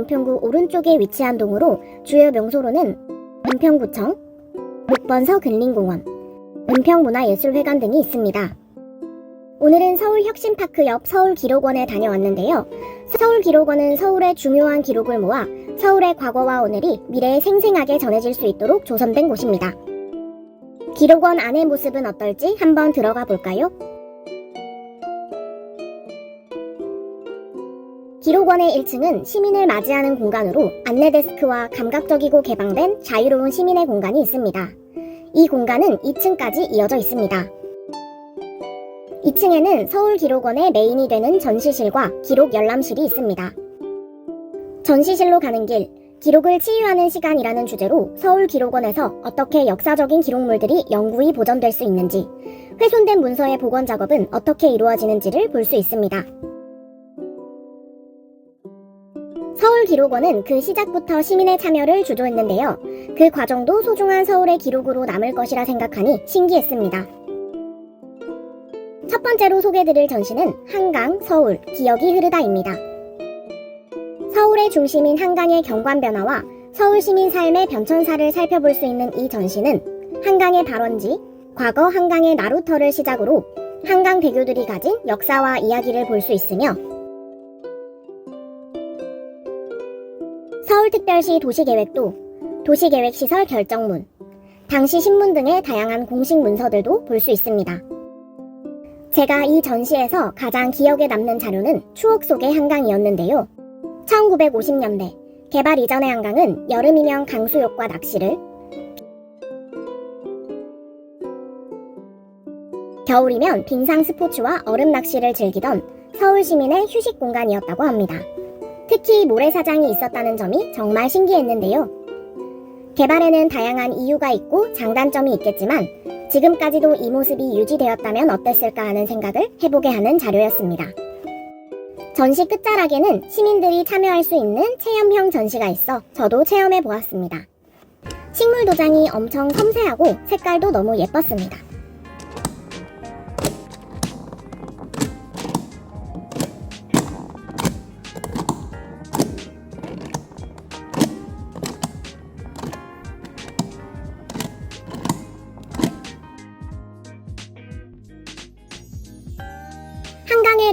은평구 오른쪽에 위치한 동으로 주요 명소로는 은평구청, 목번서 근린공원, 은평문화예술회관 등이 있습니다. 오늘은 서울혁신파크 옆 서울기록원에 다녀왔는데요. 서울기록원은 서울의 중요한 기록을 모아 서울의 과거와 오늘이 미래에 생생하게 전해질 수 있도록 조성된 곳입니다. 기록원 안의 모습은 어떨지 한번 들어가 볼까요? 기록원의 1층은 시민을 맞이하는 공간으로 안내 데스크와 감각적이고 개방된 자유로운 시민의 공간이 있습니다. 이 공간은 2층까지 이어져 있습니다. 2층에는 서울 기록원의 메인이 되는 전시실과 기록 열람실이 있습니다. 전시실로 가는 길, 기록을 치유하는 시간이라는 주제로 서울 기록원에서 어떻게 역사적인 기록물들이 영구히 보존될 수 있는지, 훼손된 문서의 복원 작업은 어떻게 이루어지는지를 볼 수 있습니다. 서울 기록원은 그 시작부터 시민의 참여를 주도했는데요. 그 과정도 소중한 서울의 기록으로 남을 것이라 생각하니 신기했습니다. 첫 번째로 소개드릴 전시는 한강, 서울, 기억이 흐르다입니다. 서울의 중심인 한강의 경관 변화와 서울 시민 삶의 변천사를 살펴볼 수 있는 이 전시는 한강의 발원지, 과거 한강의 나루터를 시작으로 한강 대교들이 가진 역사와 이야기를 볼 수 있으며 서울특별시 도시계획도 도시계획시설 결정문, 당시 신문 등의 다양한 공식 문서들도 볼 수 있습니다. 제가 이 전시에서 가장 기억에 남는 자료는 추억 속의 한강이었는데요. 1950년대 개발 이전의 한강은 여름이면 강수욕과 낚시를 겨울이면 빙상 스포츠와 얼음 낚시를 즐기던 서울 시민의 휴식 공간이었다고 합니다. 특히 모래사장이 있었다는 점이 정말 신기했는데요. 개발에는 다양한 이유가 있고 장단점이 있겠지만 지금까지도 이 모습이 유지되었다면 어땠을까 하는 생각을 해보게 하는 자료였습니다. 전시 끝자락에는 시민들이 참여할 수 있는 체험형 전시가 있어 저도 체험해 보았습니다. 식물 도장이 엄청 섬세하고 색깔도 너무 예뻤습니다.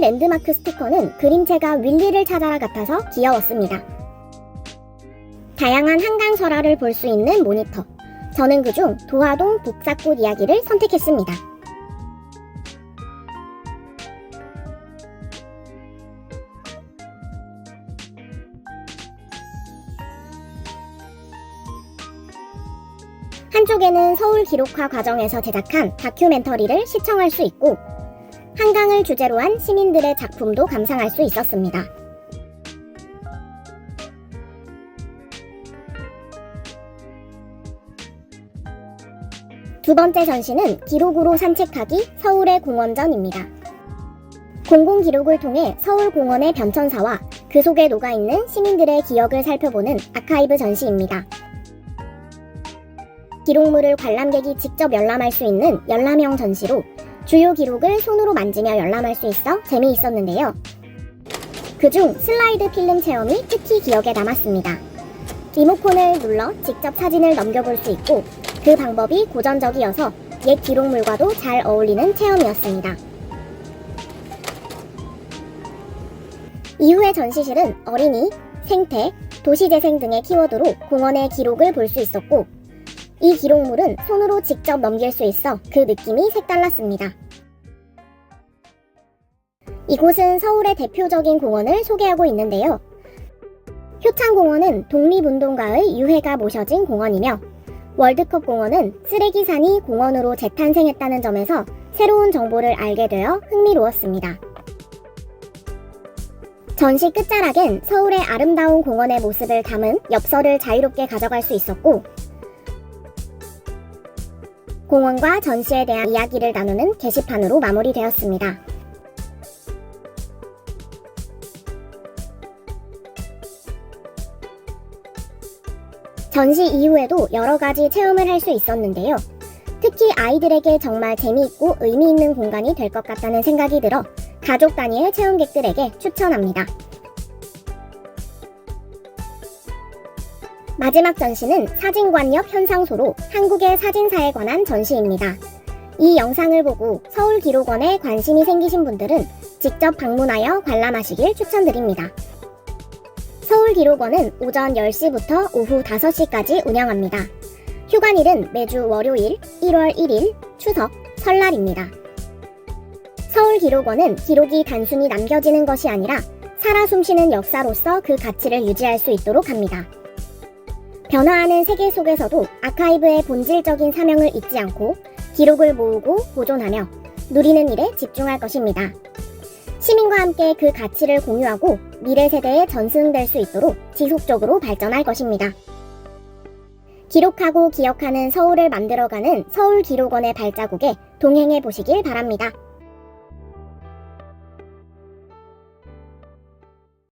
랜드마크 스티커는 그림체가 윌리를 찾아라 같아서 귀여웠습니다. 다양한 한강 설화를 볼 수 있는 모니터. 저는 그중 도화동 복사꽃 이야기를 선택했습니다. 한쪽에는 서울 기록화 과정에서 제작한 다큐멘터리를 시청할 수 있고 한강을 주제로 한 시민들의 작품도 감상할 수 있었습니다. 두 번째 전시는 기록으로 산책하기 서울의 공원전입니다. 공공기록을 통해 서울 공원의 변천사와 그 속에 녹아있는 시민들의 기억을 살펴보는 아카이브 전시입니다. 기록물을 관람객이 직접 열람할 수 있는 열람형 전시로 주요 기록을 손으로 만지며 열람할 수 있어 재미있었는데요. 그중 슬라이드 필름 체험이 특히 기억에 남았습니다. 리모컨을 눌러 직접 사진을 넘겨볼 수 있고 그 방법이 고전적이어서 옛 기록물과도 잘 어울리는 체험이었습니다. 이후의 전시실은 어린이, 생태, 도시재생 등의 키워드로 공원의 기록을 볼 수 있었고 이 기록물은 손으로 직접 넘길 수 있어 그 느낌이 색달랐습니다. 이곳은 서울의 대표적인 공원을 소개하고 있는데요. 효창공원은 독립운동가의 유해가 모셔진 공원이며 월드컵 공원은 쓰레기산이 공원으로 재탄생했다는 점에서 새로운 정보를 알게 되어 흥미로웠습니다. 전시 끝자락엔 서울의 아름다운 공원의 모습을 담은 엽서를 자유롭게 가져갈 수 있었고 공원과 전시에 대한 이야기를 나누는 게시판으로 마무리되었습니다. 전시 이후에도 여러 가지 체험을 할 수 있었는데요. 특히 아이들에게 정말 재미있고 의미 있는 공간이 될 것 같다는 생각이 들어 가족 단위의 체험객들에게 추천합니다. 마지막 전시는 사진관 옆 현상소로 한국의 사진사에 관한 전시입니다. 이 영상을 보고 서울기록원에 관심이 생기신 분들은 직접 방문하여 관람하시길 추천드립니다. 서울기록원은 오전 10시부터 오후 5시까지 운영합니다. 휴관일은 매주 월요일, 1월 1일, 추석, 설날입니다. 서울기록원은 기록이 단순히 남겨지는 것이 아니라 살아 숨쉬는 역사로서 그 가치를 유지할 수 있도록 합니다. 변화하는 세계 속에서도 아카이브의 본질적인 사명을 잊지 않고 기록을 모으고 보존하며 누리는 일에 집중할 것입니다. 시민과 함께 그 가치를 공유하고 미래 세대에 전승될 수 있도록 지속적으로 발전할 것입니다. 기록하고 기억하는 서울을 만들어가는 서울기록원의 발자국에 동행해 보시길 바랍니다.